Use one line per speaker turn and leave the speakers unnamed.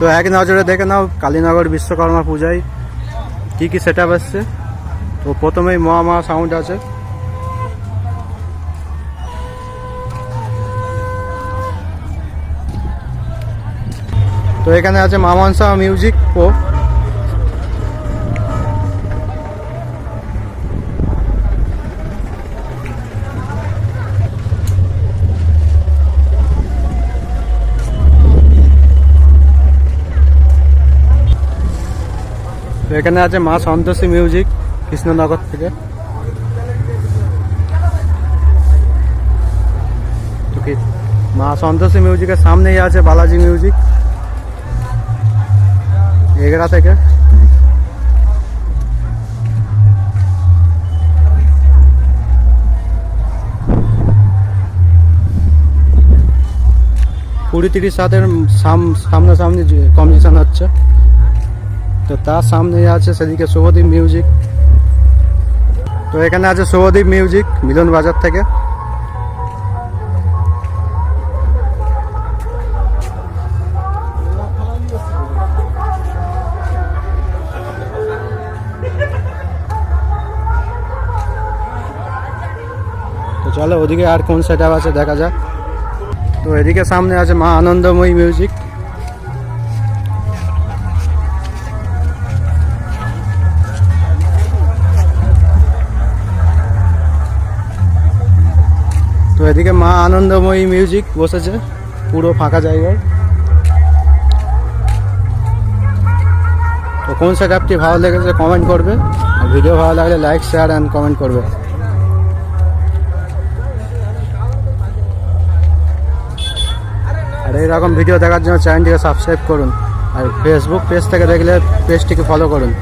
তো এক নজরে দেখে নাও, কালীনগর বিশ্বকর্মা পূজায় কি কি সেট আপ আসছে। তো প্রথমেই মহামা সাউন্ড আছে। তো এখানে আছে মামানসা মিউজিক ও এখানে আছে মা সন্তোষী মিউজিক, কৃষ্ণনগর থেকে। মা সন্তোষী মিউজিকের সামনেই আছে বালাজি মিউজিক। এগরা থেকে। কুড়ি তিরিশ সাতের সাম- সামনাসামনি কম্পিটিশন হচ্ছে। তো তার সামনে আছে সেদিকে শুভদীপ মিউজিক তো এখানে আছে শুভদীপ মিউজিক মিলন বাজার থেকে। তো চলো ওদিকে আর কোন সেট আছে দেখা যাক। তো এদিকে সামনে আছে মা আনন্দময়ী মিউজিক এদিকে মা আনন্দময়ী মিউজিক বসেছে, পুরো ফাঁকা জায়গায়। তো কোন সেট আপটি ভালো লেগেছে কমেন্ট করবে, আর ভিডিও ভালো লাগলে লাইক শেয়ার অ্যান্ড কমেন্ট করবে। আর এইরকম ভিডিও দেখার জন্য চ্যানেলটিকে সাবস্ক্রাইব করুন, আর ফেসবুক পেজ থেকে দেখলে পেজটিকে ফলো করুন।